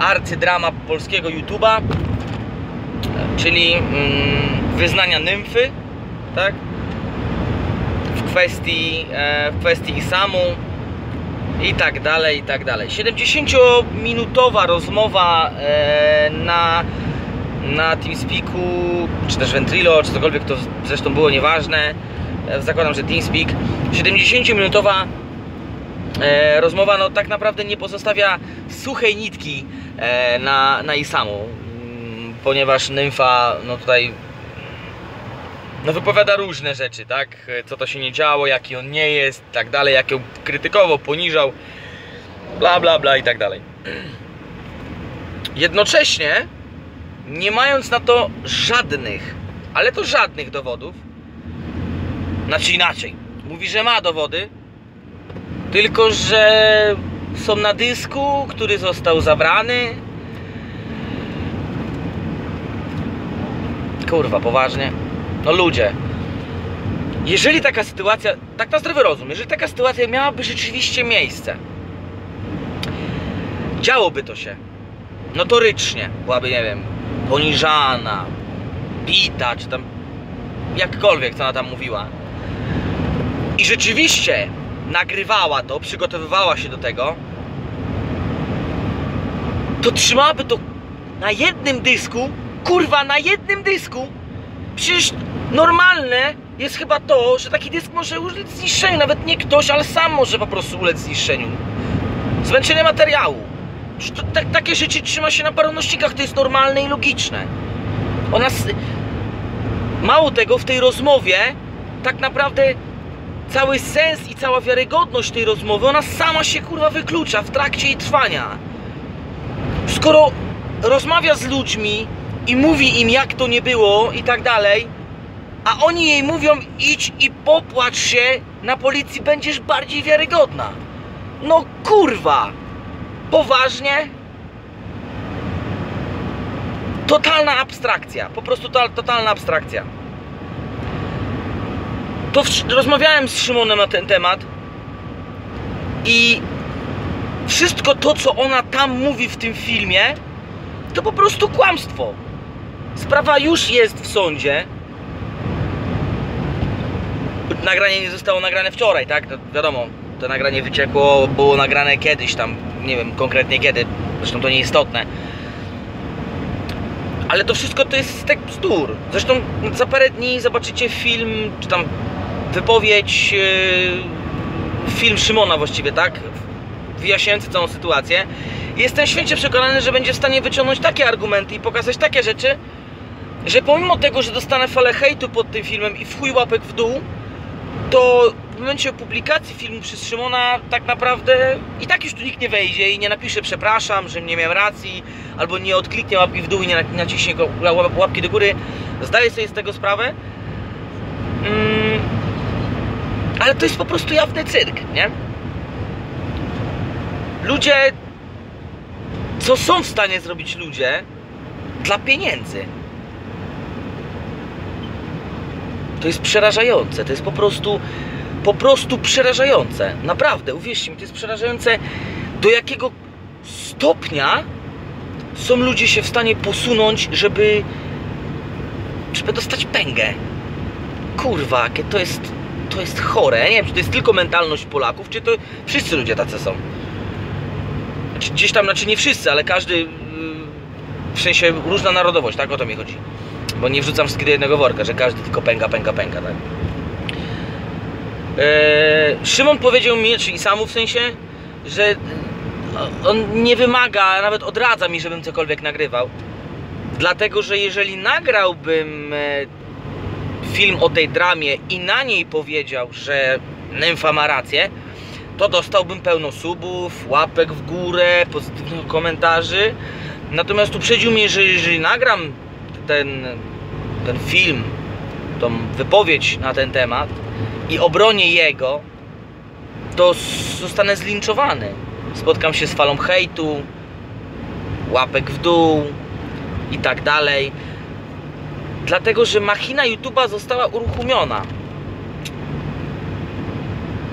arcydrama polskiego YouTube'a, czyli mm, wyznania nymfy, tak? W kwestii, e, w kwestii Isamu i tak dalej, i tak dalej. 70-minutowa rozmowa e, na, na TeamSpeaku, czy też Ventrilo, czy cokolwiek to zresztą było nieważne. E, zakładam, że TeamSpeak. 70-minutowa e, rozmowa no tak naprawdę nie pozostawia suchej nitki na, na Isamu, mm, ponieważ nymfa no tutaj no wypowiada różne rzeczy, tak? Co to się nie działo, jaki on nie jest, tak dalej, jak ją krytykował, poniżał, bla bla bla i tak dalej. Jednocześnie, nie mając na to żadnych, ale to żadnych dowodów, znaczy inaczej, mówi, że ma dowody, tylko że są na dysku, który został zabrany. Kurwa, poważnie. No ludzie, jeżeli taka sytuacja, tak na zdrowy rozum, jeżeli taka sytuacja miałaby rzeczywiście miejsce, działoby to się notorycznie, byłaby, nie wiem, poniżana, bita, czy tam jakkolwiek, co ona tam mówiła. I rzeczywiście nagrywała to, przygotowywała się do tego, to trzymałaby to na jednym dysku, kurwa, na jednym dysku. Przecież normalne jest chyba to, że taki dysk może ulec zniszczeniu, nawet nie ktoś, ale sam może po prostu ulec zniszczeniu. Zmęczenie materiału. To, tak, takie rzeczy trzyma się na paru nośnikach, to jest normalne i logiczne. Ona... Mało tego, w tej rozmowie tak naprawdę cały sens i cała wiarygodność tej rozmowy, ona sama się kurwa wyklucza w trakcie jej trwania. Skoro rozmawia z ludźmi i mówi im jak to nie było i tak dalej, a oni jej mówią idź i popłacz się, na policji będziesz bardziej wiarygodna. No kurwa! Poważnie? Totalna abstrakcja, po prostu to, totalna abstrakcja. To rozmawiałem z Szymonem na ten temat i wszystko to, co ona tam mówi w tym filmie, to po prostu kłamstwo. Sprawa już jest w sądzie. Nagranie nie zostało nagrane wczoraj, tak? To wiadomo, to nagranie wyciekło, było nagrane kiedyś tam, nie wiem konkretnie kiedy, zresztą to nieistotne. Ale to wszystko to jest stek bzdur. Zresztą za parę dni zobaczycie film, czy tam wypowiedź, yy, film Szymona właściwie, tak? Wyjaśniający całą sytuację. Jestem święcie przekonany, że będzie w stanie wyciągnąć takie argumenty i pokazać takie rzeczy, że pomimo tego, że dostanę falę hejtu pod tym filmem i w chuj łapek w dół, to w momencie publikacji filmu przez Szymona tak naprawdę i tak już tu nikt nie wejdzie i nie napisze przepraszam, że nie miałem racji, albo nie odkliknie łapki w dół i nie na- naciśnie go- łap- łapki do góry. Zdaję sobie z tego sprawę. Mm, ale to jest po prostu jawny cyrk, nie? Ludzie, co są w stanie zrobić ludzie dla pieniędzy? To jest przerażające, to jest po prostu, po prostu przerażające. Naprawdę, uwierzcie mi, to jest przerażające, do jakiego stopnia są ludzie się w stanie posunąć, żeby, żeby dostać pęgę. Kurwa, jakie to jest, to jest chore. Nie wiem, czy to jest tylko mentalność Polaków, czy to wszyscy ludzie tacy są. Znaczy, gdzieś tam, znaczy nie wszyscy, ale każdy, yy, w sensie różna narodowość, tak? O to mi chodzi. Bo nie wrzucam wszystkich do jednego worka, że każdy tylko pęka, pęka, pęka, tak? Eee, Szymon powiedział mi, czyli samu w sensie, że on nie wymaga, nawet odradza mi, żebym cokolwiek nagrywał. Dlatego, że jeżeli nagrałbym film o tej dramie i na niej powiedział, że Nymfa ma rację, to dostałbym pełno subów, łapek w górę, pozytywnych komentarzy. Natomiast uprzedził mnie, że jeżeli nagram ten, ten film, tą wypowiedź na ten temat i obronię jego, to zostanę zlinczowany. Spotkam się z falą hejtu, łapek w dół i tak dalej. Dlatego, że machina YouTube'a została uruchomiona.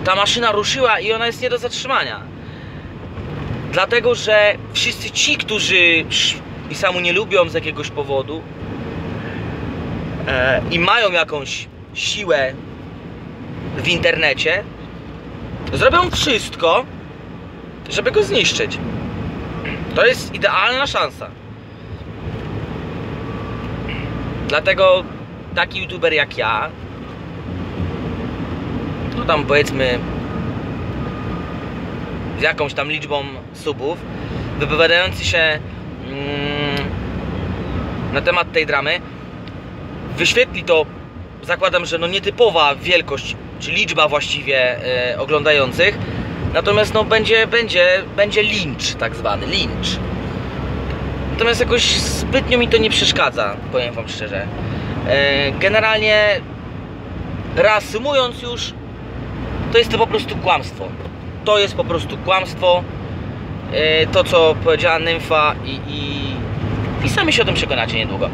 Ta maszyna ruszyła i ona jest nie do zatrzymania. Dlatego, że wszyscy ci, którzy sz- Isamu nie lubią z jakiegoś powodu e, i mają jakąś siłę w internecie, zrobią wszystko, żeby go zniszczyć. To jest idealna szansa. Dlatego taki youtuber jak ja, no tam powiedzmy z jakąś tam liczbą subów, wypowiadający się mm, na temat tej dramy, wyświetli to, zakładam, że no nietypowa wielkość, czy liczba właściwie e, oglądających, natomiast no będzie, będzie, będzie lincz tak zwany, lincz. Natomiast jakoś zbytnio mi to nie przeszkadza, powiem wam szczerze. E, generalnie reasumując już, to jest to po prostu kłamstwo. To jest po prostu kłamstwo. E, To co powiedziała Nymfa i, i, i sami się o tym przekonacie niedługo.